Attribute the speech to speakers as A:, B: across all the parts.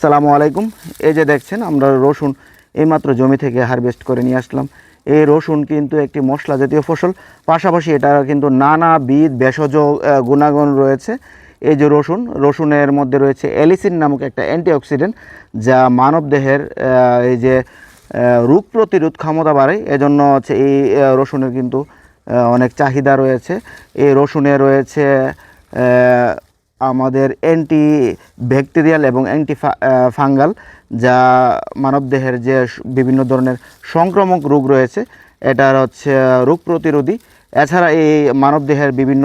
A: সালামু আলাইকুম। এই যে দেখছেন, আমরা রসুন এইমাত্র জমি থেকে হারভেস্ট করে নিয়ে আসলাম। এই রসুন কিন্তু একটি মশলা জাতীয় ফসল। পাশাপাশি এটা কিন্তু নানাবিধ ভেষজ গুণাগুণ রয়েছে। এই যে রসুন, রসুনের মধ্যে রয়েছে এলিসিন নামক একটা অ্যান্টিঅক্সিডেন্ট, যা মানবদেহের এই যে রোগ প্রতিরোধ ক্ষমতা বাড়ায়। এজন্য হচ্ছে এই রসুনের কিন্তু অনেক চাহিদা রয়েছে। এই রসুনে রয়েছে আমাদের অ্যান্টি ব্যাকটেরিয়াল এবং অ্যান্টি ফাঙ্গাল যা মানবদেহের যে বিভিন্ন ধরনের সংক্রামক রোগ রয়েছে, এটার হচ্ছে রোগ প্রতিরোধী। এছাড়া এই মানবদেহের বিভিন্ন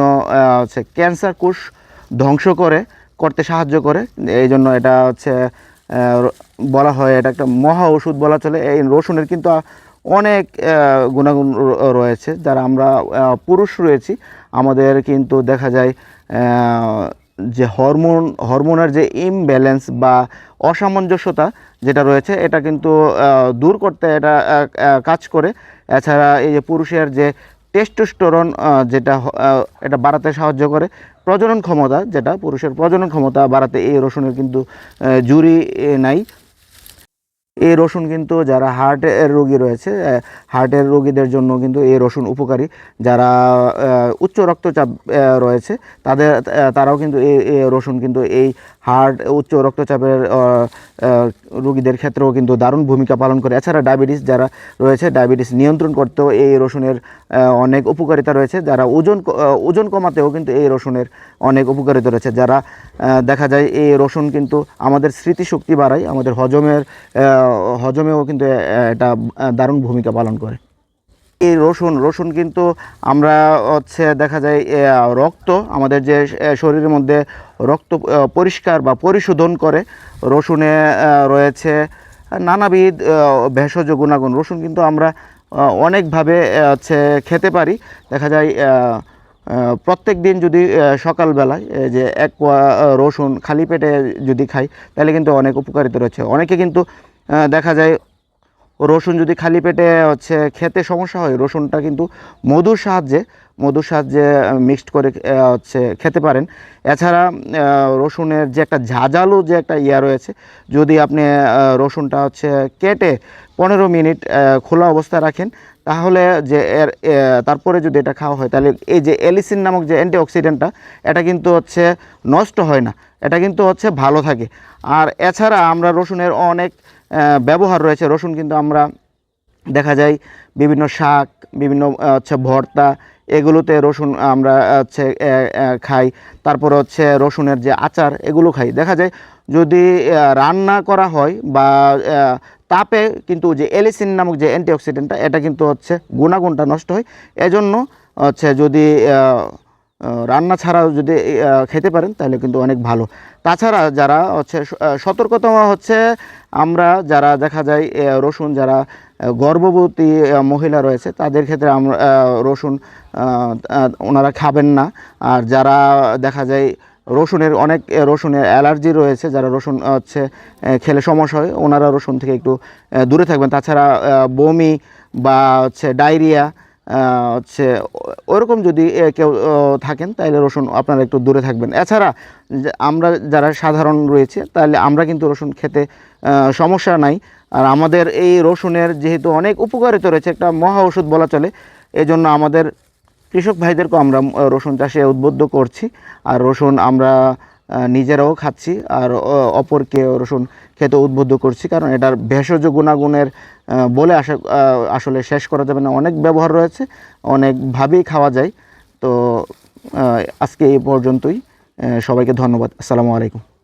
A: হচ্ছে ক্যান্সার কোষ ধ্বংস করে, করতে সাহায্য করে। এই জন্য এটা হচ্ছে বলা হয় এটা একটা মহা ওষুধ বলা চলে। এই রসুনের কিন্তু অনেক গুণাগুণ রয়েছে। যারা আমরা পুরুষ রয়েছি, আমাদের কিন্তু দেখা যায় যে হরমোন, হরমোনের যে ইমব্যালেন্স বা অসামঞ্জস্যতা যেটা রয়েছে, এটা কিন্তু দূর করতে এটা কাজ করে। এছাড়া এই যে পুরুষের যে টেস্টোস্টোরন যেটা এটা বাড়াতে সাহায্য করে, প্রজনন ক্ষমতা যেটা, পুরুষের প্রজনন ক্ষমতা বাড়াতে এই রসুনের কিন্তু জুরি নাই। এই রসুন কিন্তু যারা হার্টের রোগী রয়েছে হার্টের রোগীদের জন্য কিন্তু এই রসুন উপকারী। যারা উচ্চ রক্তচাপ রয়েছে, তাদের তারাও কিন্তু এই রসুন কিন্তু এই হার্ট উচ্চ রক্তচাপের রোগীদের ক্ষেত্রেও কিন্তু দারুণ ভূমিকা পালন করে। এছাড়া ডায়াবেটিস যারা রয়েছে ডায়াবেটিস নিয়ন্ত্রণ করতেও এই রসুনের অনেক উপকারিতা রয়েছে। যারা ওজন ওজন কমাতেও কিন্তু এই রসুনের অনেক উপকারিতা রয়েছে। যারা দেখা যায় এই রসুন কিন্তু আমাদের স্মৃতিশক্তি বাড়ায়, আমাদের হজমের হজমেও কিন্তু এটা দারুণ ভূমিকা পালন করে। এই রসুন রসুন কিন্তু আমরা হচ্ছে দেখা যায় রক্ত, আমাদের যে শরীরের মধ্যে রক্ত পরিষ্কার বা পরিশোধন করে, রসুনে রয়েছে নানাবিধ ভেষজ গুণাগুণ। রসুন কিন্তু আমরা অনেকভাবে হচ্ছে খেতে পারি। দেখা যায় প্রত্যেক দিন যদি সকালবেলায় যে এক রসুন খালি পেটে যদি খাই, তাহলে কিন্তু অনেক উপকারিতা রয়েছে। অনেকে কিন্তু দেখা যায় রসুন যদি খালি পেটে হচ্ছে খেতে সমস্যা হয় রসুনটা কিন্তু মধুর সাহায্যে মধুর সাহায্যে মিক্সড করে হচ্ছে খেতে পারেন। এছাড়া রসুনের যে একটা ঝাঁঝালো যে একটা ইয়া রয়েছে, যদি আপনি রসুনটা হচ্ছে কেটে পনেরো মিনিট খোলা অবস্থায় রাখেন, তাহলে যে এর তারপরে যদি এটা খাওয়া হয়, তাহলে এই যে এলিসিন নামক যে অ্যান্টিঅক্সিডেন্টটা, এটা কিন্তু হচ্ছে নষ্ট হয় না। এটা কিন্তু হচ্ছে ভালো থাকে। আর এছাড়া আমরা রসুনের অনেক ব্যবহার রয়েছে। রসুন কিন্তু আমরা দেখা যায় বিভিন্ন শাক, বিভিন্ন হচ্ছে ভর্তা এগুলোতে রসুন আমরা হচ্ছে খাই। তারপর হচ্ছে রসুনের যে আচার, এগুলো খাই। দেখা যায় যদি রান্না করা হয় বা তাপে কিন্তু যে এলিসিন নামক যে অ্যান্টিঅক্সিডেন্টটা, এটা কিন্তু হচ্ছে গুণাগুণটা নষ্ট হয়। এজন্য হচ্ছে যদি রান্না ছাড়াও যদি খেতে পারেন তাহলে কিন্তু অনেক ভালো। তাছাড়া যারা হচ্ছে স- আহ, সতর্কতা হচ্ছে আমরা যারা দেখা যায় রসুন যারা গর্ভবতী মহিলা রয়েছে তাদের ক্ষেত্রে আমরা রসুন ওনারা খাবেন না। আর যারা দেখা যায় রসুনের অনেক রসুনের অ্যালার্জি রয়েছে যারা রসুন হচ্ছে খেলে সমস্যা হয় ওনারা রসুন থেকে একটু দূরে থাকবেন। তাছাড়া বমি বা হচ্ছে ডায়রিয়া হচ্ছে ওরকম যদি কেউ থাকেন তাহলে রসুন আপনারা একটু দূরে থাকবেন। এছাড়া আমরা যারা সাধারণ রয়েছে তাহলে আমরা কিন্তু রসুন খেতে সমস্যা নাই। আর আমাদের এই রসুনের যেহেতু অনেক উপকারিতা রয়েছে, একটা মহা ওষুধ বলা চলে এই জন্য আমাদের কৃষক ভাইদেরকেও আমরা রসুন চাষে উদ্বুদ্ধ করছি। আর রসুন আমরা নিজেরাও খাচ্ছি আর অপরকে রসুন খেতে উদ্বুদ্ধ করছি, কারণ এটার ভেষজ গুণাগুণের বলে আসা আসলে শেষ করা যাবে না। অনেক ব্যবহার রয়েছে অনেকভাবেই খাওয়া যায়। তো আজকে এই পর্যন্তই। সবাইকে ধন্যবাদ। আসসালামু আলাইকুম।